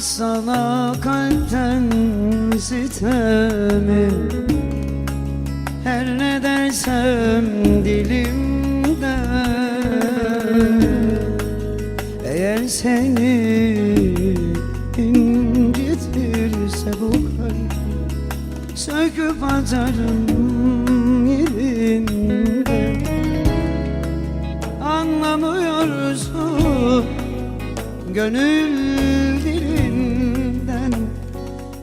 sana kalpten sitemi Her ne dersem dilimde. Eğer seni incitirse bu kalp Söküp atarım yerinde. Anlamıyorsun gönül dili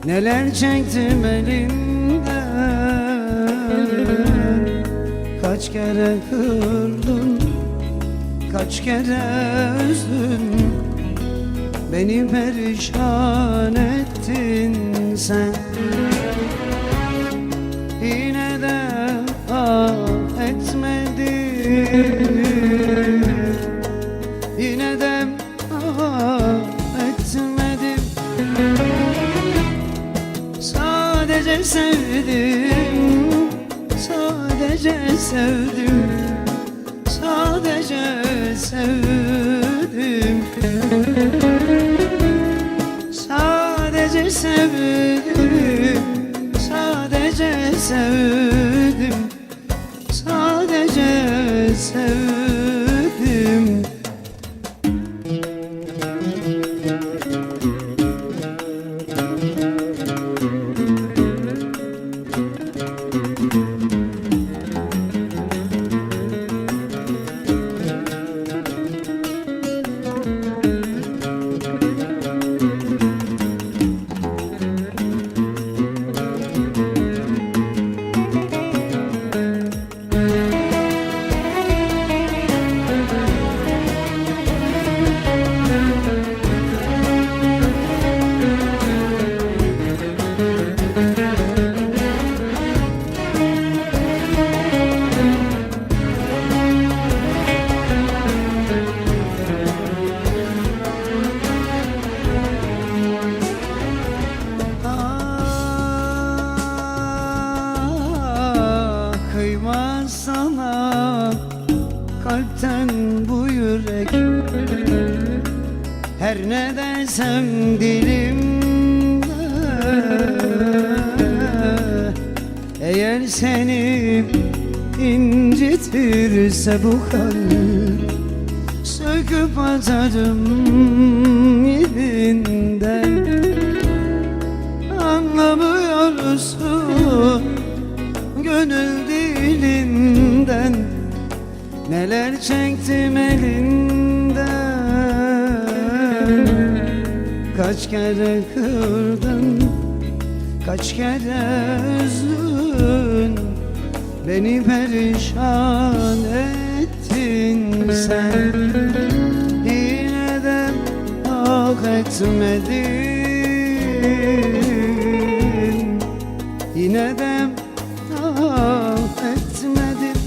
Neler çektim elinden Kaç kere kırdın Kaç kere üzdün? Beni perişan ettin sen. Yine de ah Sadece sevdim Sadece sevdim Sadece sevdim. Sadece sevdim Sadece sevdim Sadece sevdim Her ne dersem dilimde Eğer seni incitirse bu kalp Söküp atarım yerinden Anlamıyorsun gönül dilinden? Neler çektim elinden Kaç kere kırdın Kaç kere üzdün? Beni perişan ettin sen. Yine de ah etmedin. Yine de ah etmedin.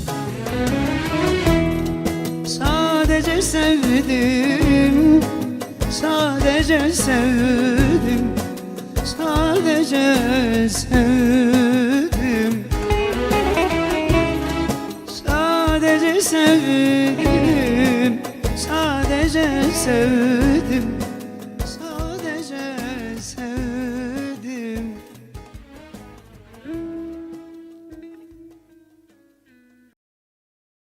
Sadece sevdim Sadece sevdim Sadece sevdim. Sadece sevdim Sadece sevdim